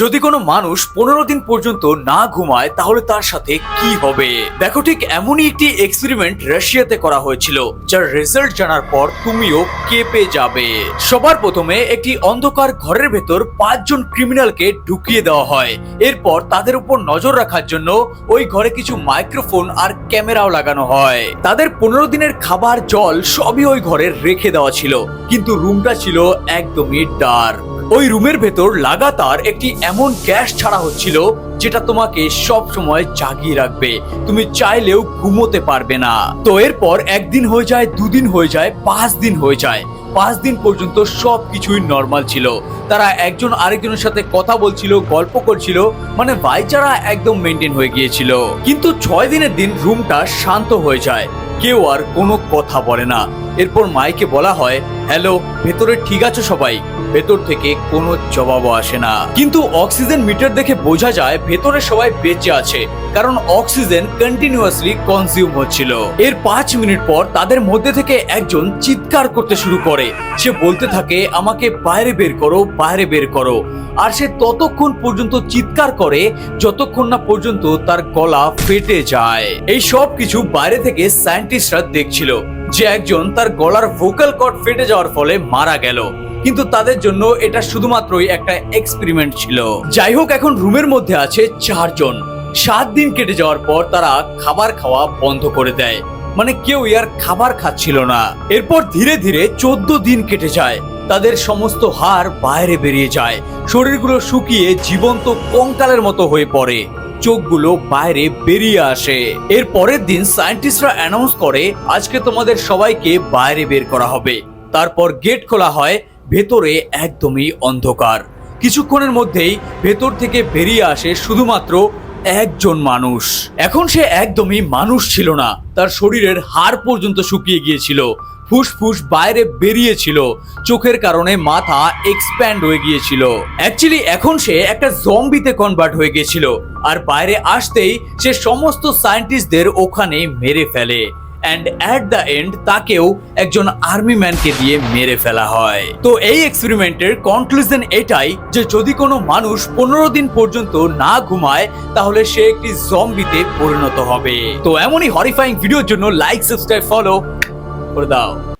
যদি কোনো মানুষ পনেরো দিন পর্যন্ত না ঘুমায়, তাহলে তার সাথে কি হবে? দেখো ঠিক এমনই একটি এক্সপেরিমেন্ট রাশিয়াতে করা হয়েছিল, যার রেজাল্ট জানার পর তুমিও কেঁপে যাবে। সবার প্রথমে একটি অন্ধকার ঘরের ভেতর পাঁচজন ক্রিমিনালকে ঢুকিয়ে দেওয়া হয়। এরপর তাদের উপর নজর রাখার জন্য ওই ঘরে কিছু মাইক্রোফোন আর ক্যামেরাও লাগানো হয়। তাদের পনেরো দিনের খাবার জল সবই ওই ঘরে রেখে দেওয়া ছিল, কিন্তু রুমটা ছিল একদমই ডার্ক ওই রুমের ভেতর লাগাতার একটি এমন গ্যাস ছাড়া হচ্ছিল যেটা তোমাকে সব সময় জাগিয়ে রাখবে। তুমি চাইলেও ঘুমোতে পারবে না। তো এরপর একদিন হয়ে যায়, দুদিন হয়ে যায়, পাঁচ দিন হয়ে যায়। পাঁচ দিন পর্যন্ত সব কিছুই নর্মাল ছিল। তারা একজন আরেকজনের সাথে কথা বলছিল, গল্প করছিল মানে ভাইচারা একদম মেনটেন হয়ে গিয়েছিল। কিন্তু ছয় দিনের দিন রুমটা শান্ত হয়ে যায়। কেউ আর কোনো কথা বলে না। এরপর মাইকে বলা হয় হ্যালো, ভেতরে ঠিক আছো সবাই? ভেতর থেকে কোনো জবাবও আসে না। কিন্তু অক্সিজেন মিটার দেখে বোঝা যায়, ভেতরে সবাই বেঁচে আছে, কারণ অক্সিজেন কন্টিনিউয়াসলি কনজিউম হচ্ছিল। এর পাঁচ মিনিট পর তাদের মধ্যে থেকে একজন চিৎকার করতে শুরু করে। সে বলতে থাকে, আমাকে বাইরে বের করো, বাইরে বের করো। আর সে ততক্ষণ পর্যন্ত চিৎকার করে, যতক্ষণ না পর্যন্ত তার গলা ফেটে যায়। এই সব কিছু বাইরে থেকে সায়েন্টিস্টরা দেখছিল। যে একজন তার গলার ভোকাল কর্ড ফেটে যাওয়ার ফলে মারা গেল। কিন্তু তাদের জন্য এটা শুধুমাত্রই একটা এক্সপেরিমেন্ট ছিল। যাই হোক, এখন রুমের মধ্যে আছে চারজন। সাত দিন কেটে যাওয়ার পর তারা খাবার খাওয়া বন্ধ করে দেয়। মানে কেউ আর খাবার খাচ্ছিল না। এরপর ধীরে ধীরে চোদ্দ দিন কেটে যায়। তাদের সমস্ত হাড় বাইরে বেরিয়ে যায়। শরীরগুলো শুকিয়ে জীবন্ত কঙ্কালের মতো হয়ে পড়ে। চোখগুলো বাইরে বেরিয়ে আসে। এর পরের দিন সায়েন্টিস্টরা অ্যানাউন্স করে, আজকে তোমাদের সবাইকে বাইরে বের করা হবে। তারপর গেট খোলা হয়, ভেতরে একদমই অন্ধকার। কিছুক্ষণের মধ্যেই ভেতর থেকে বেরিয়ে আসে শুধুমাত্র একজন মানুষ। এখন সে একদমই মানুষ ছিল না, তার শরীরের হাড় পর্যন্ত শুকিয়ে গিয়েছিল। ফুসফুস বাইরে বেরিয়েছিল। চোখের কারণে মাথা এক্সপ্যান্ড হয়ে গিয়েছিল। অ্যাকচুয়ালি এখন সে একটা জম্বিতে কনভার্ট হয়ে গিয়েছিল। আর বাইরে আসতেই সে সমস্ত সায়েন্টিস্টদের ওখানে মেরে ফেলে। অ্যান্ড অ্যাট দ্য এন্ড তাকেও একজন আর্মি ম্যানকে দিয়ে মেরে ফেলা হয়। তো এই এক্সপেরিমেন্টের কনক্লুশন এটাই যে যদি কোনো মানুষ পনেরো দিন পর্যন্ত না ঘুমায়, তাহলে সে একটি জম্বিতে পরিণত হবে। তো এমনই হরিফাইং ভিডিওর জন্য লাইক সাবস্ক্রাইব ফলো করে দাও